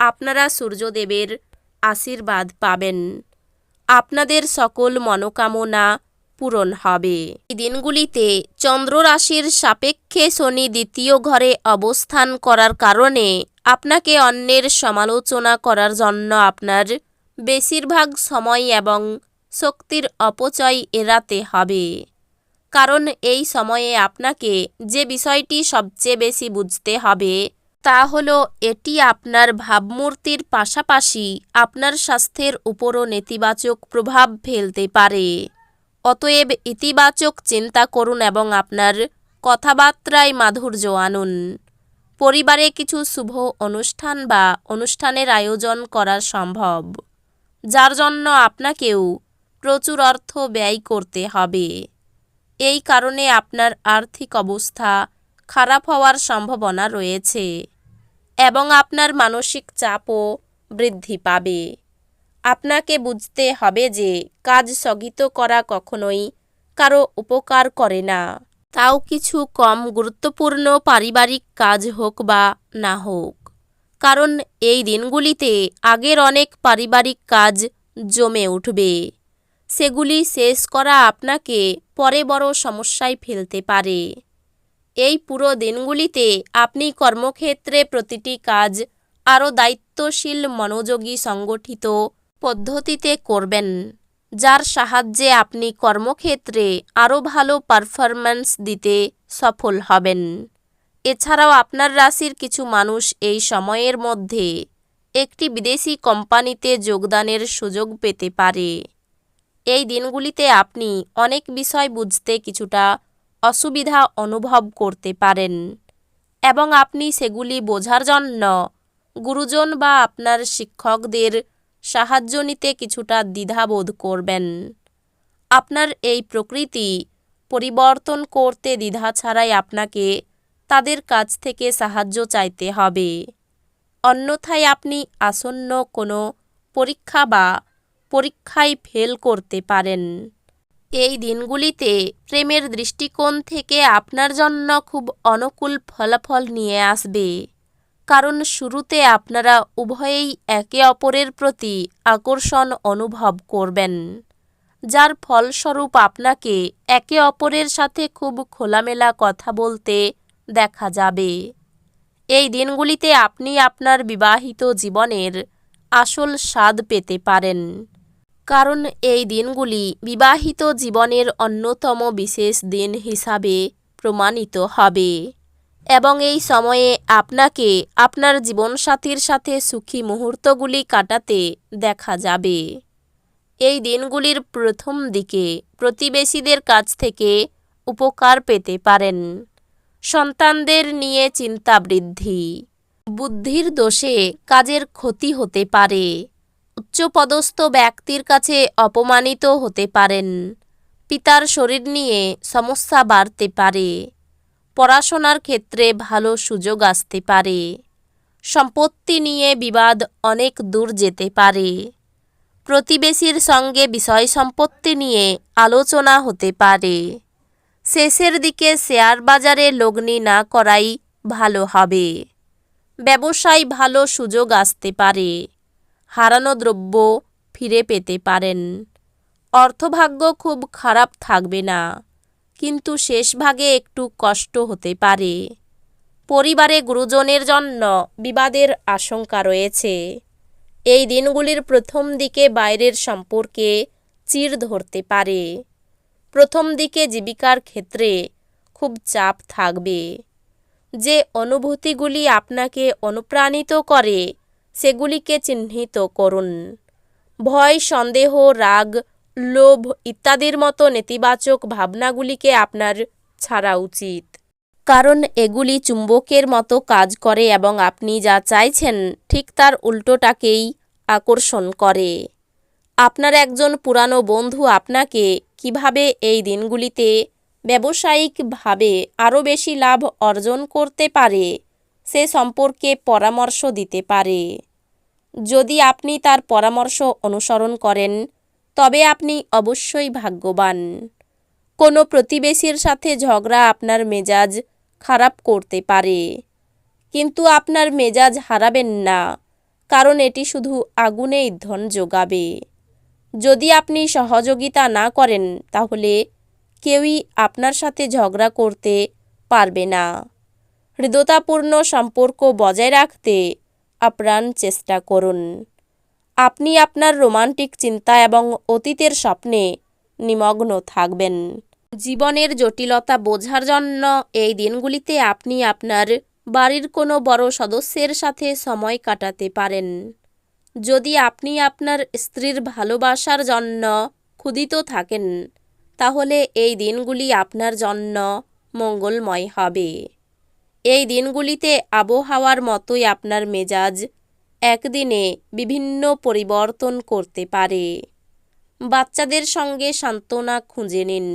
আপনারা সূর্যদেবের আশীর্বাদ পাবেন। আপনাদের সকল মনোকামনা পূরণ হবে। এই দিনগুলিতে চন্দ্র রাশির সাপেক্ষে শনি দ্বিতীয় ঘরে অবস্থান করার কারণে আপনাকে অন্যের সমালোচনা করার জন্য আপনার বেশিরভাগ সময় এবং শক্তির অপচয় এড়াতে হবে। কারণ এই সময়ে আপনাকে যে বিষয়টি সবচেয়ে বেশি বুঝতে হবে তা হলো, এটি আপনার ভাবমূর্তির পাশাপাশি আপনার স্বাস্থ্যের উপরও নেতিবাচক প্রভাব ফেলতে পারে। অতএব ইতিবাচক চিন্তা করুন এবং আপনার কথাবার্তায় মাধুর্য আনুন। পরিবারে কিছু শুভ অনুষ্ঠান বা অনুষ্ঠানের আয়োজন করা সম্ভব, যার জন্য আপনাকেও প্রচুর অর্থ ব্যয় করতে হবে। এই কারণে আপনার আর্থিক অবস্থা খারাপ হওয়ার সম্ভাবনা রয়েছে। এবং আপনার মানসিক চাপও বৃদ্ধি পাবে। আপনাকে বুঝতে হবে যে কাজ স্থগিত করা কখনোই কারও উপকার করে না। তাও কিছু কম গুরুত্বপূর্ণ পারিবারিক কাজ হোক বা না হোক। কারণ এই দিনগুলিতে আগের অনেক পারিবারিক কাজ জমে উঠবে। সেগুলি শেষ করা আপনাকে পরে বড় সমস্যায় ফেলতে পারে। এই পুরো দিনগুলিতে আপনি কর্মক্ষেত্রে প্রতিটি কাজ আরও দায়িত্বশীল, মনোযোগী, সংগঠিত পদ্ধতিতে করবেন, যার সাহায্যে আপনি কর্মক্ষেত্রে আরও ভালো পারফরম্যান্স দিতে সফল হবেন। এছাড়াও আপনার রাশির কিছু মানুষ এই সময়ের মধ্যে একটি বিদেশি কোম্পানিতে যোগদানের সুযোগ পেতে পারে। এই দিনগুলিতে আপনি অনেক বিষয় বুঝতে কিছুটা অসুবিধা অনুভব করতে পারেন। এবং আপনি সেগুলি বোঝার জন্য গুরুজন বা আপনার শিক্ষকদের সাহায্য নিতে কিছুটা দ্বিধাবোধ করবেন। আপনার এই প্রকৃতি পরিবর্তন করতে দ্বিধা ছাড়াই আপনাকে তাদের কাছ থেকে সাহায্য চাইতে হবে। অন্যথায় আপনি আসন্ন কোনো পরীক্ষা বা পরীক্ষায় ফেল করতে পারেন। এই দিনগুলিতে প্রেমের দৃষ্টিকোণ থেকে আপনার জন্য খুব অনুকূল ফলাফল নিয়ে আসবে। কারণ শুরুতে আপনারা উভয়েই একে অপরের প্রতি আকর্ষণ অনুভব করবেন, যার ফলস্বরূপ আপনাকে একে অপরের সাথে খুব খোলামেলা কথা বলতে দেখা যাবে। এই দিনগুলিতে আপনি আপনার বিবাহিত জীবনের আসল স্বাদ পেতে পারেন। কারণ এই দিনগুলি বিবাহিত জীবনের অন্যতম বিশেষ দিন হিসাবে প্রমাণিত হবে। এবং এই সময়ে আপনাকে আপনার জীবনসাথীর সাথে সুখী মুহূর্তগুলি কাটাতে দেখা যাবে। এই দিনগুলির প্রথম দিকে প্রতিবেশীদের কাছ থেকে উপকার পেতে পারেন। সন্তানদের নিয়ে চিন্তা বৃদ্ধি। বুদ্ধির দোষে কাজের ক্ষতি হতে পারে। উচ্চপদস্থ ব্যক্তির কাছে অপমানিত হতে পারেন। পিতার শরীর নিয়ে সমস্যা বাড়তে পারে। পড়াশোনার ক্ষেত্রে ভালো সুযোগ আসতে পারে। সম্পত্তি নিয়ে বিবাদ অনেক দূর যেতে পারে। প্রতিবেশীর সঙ্গে বিষয় সম্পত্তি নিয়ে আলোচনা হতে পারে। শেষের দিকে শেয়ার বাজারে লগ্নি না করাই ভালো হবে। ব্যবসায় ভালো সুযোগ আসতে পারে। হারানো দ্রব্য ফিরে পেতে পারেন। অর্থভাগ্য খুব খারাপ থাকবে না, কিন্তু শেষ ভাগে একটু কষ্ট হতে পারে। পরিবারে গুরুজনের জন্য বিবাদের আশঙ্কা রয়েছে। এই দিনগুলির প্রথম দিকে বাইরের সম্পর্কে চির ধরতে পারে। প্রথম দিকে জীবিকার ক্ষেত্রে খুব চাপ থাকবে। যে অনুভূতিগুলি আপনাকে অনুপ্রাণিত করে সেগুলিকে চিহ্নিত করুন। ভয়, সন্দেহ, রাগ, লোভ ইত্যাদির মতো নেতিবাচক ভাবনাগুলিকে আপনার ছাড়া উচিত। কারণ এগুলি চুম্বকের মতো কাজ করে এবং আপনি যা চাইছেন ঠিক তার উল্টোটাকেই আকর্ষণ করে। আপনার একজন পুরানো বন্ধু আপনাকে কীভাবে এই দিনগুলিতে ব্যবসায়িকভাবে আরও বেশি লাভ অর্জন করতে পারে সে সম্পর্কে পরামর্শ দিতে পারে। যদি আপনি তার পরামর্শ অনুসরণ করেন, তবে আপনি অবশ্যই ভাগ্যবান। কোনো প্রতিবেশীর সাথে ঝগড়া আপনার মেজাজ খারাপ করতে পারে, কিন্তু আপনার মেজাজ হারাবেন না, কারণ এটি শুধু আগুনে ইন্ধন যোগাবে। যদি আপনি সহযোগিতা না করেন, তাহলে কেউই আপনার সাথে ঝগড়া করতে পারবে না। হৃদতাপূর্ণ সম্পর্ক বজায় রাখতে আপ্রাণ চেষ্টা করুন। আপনি আপনার রোমান্টিক চিন্তা এবং অতীতের স্বপ্নে নিমগ্ন থাকবেন। জীবনের জটিলতা বোঝার জন্য এই দিনগুলিতে আপনি আপনার বাড়ির কোনো বড় সদস্যের সাথে সময় কাটাতে পারেন। যদি আপনি আপনার স্ত্রীর ভালোবাসার জন্য ক্ষুদিত থাকেন, তাহলে এই দিনগুলি আপনার জন্য মঙ্গলময় হবে। এই দিনগুলিতে আবহাওয়ার মতোই আপনার মেজাজ একদিনে বিভিন্ন পরিবর্তন করতে পারে। বাচ্চাদের সঙ্গে সান্ত্বনা খুঁজে নিন।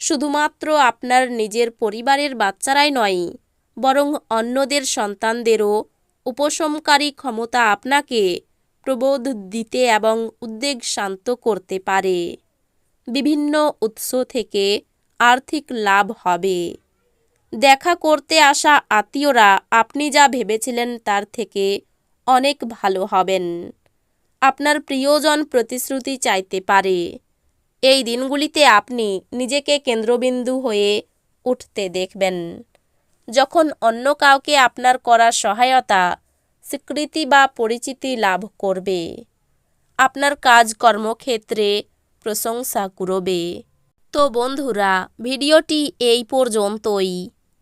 শুধুমাত্র আপনার নিজের পরিবারের বাচ্চারাই নয়, বরং অন্যদের সন্তানদেরও উপশমকারী ক্ষমতা আপনাকে প্রবোধ দিতে এবং উদ্বেগ শান্ত করতে পারে। বিভিন্ন উৎস থেকে আর্থিক লাভ হবে। দেখা করতে আসা আত্মীয়রা, আপনি যা ভেবেছিলেন তার থেকে অনেক ভালো হবেন। আপনার প্রিয়জন প্রতিশ্রুতি চাইতে পারে। এই দিনগুলিতে আপনি নিজেকে কেন্দ্রবিন্দু হয়ে উঠতে দেখবেন। যখন অন্য কাউকে আপনার করা সহায়তা, স্বীকৃতি বা পরিচিতি লাভ করবে, আপনার কাজ কর্মক্ষেত্রে প্রশংসা কুড়বে। তো বন্ধুরা, ভিডিওটি এই পর্যন্তই।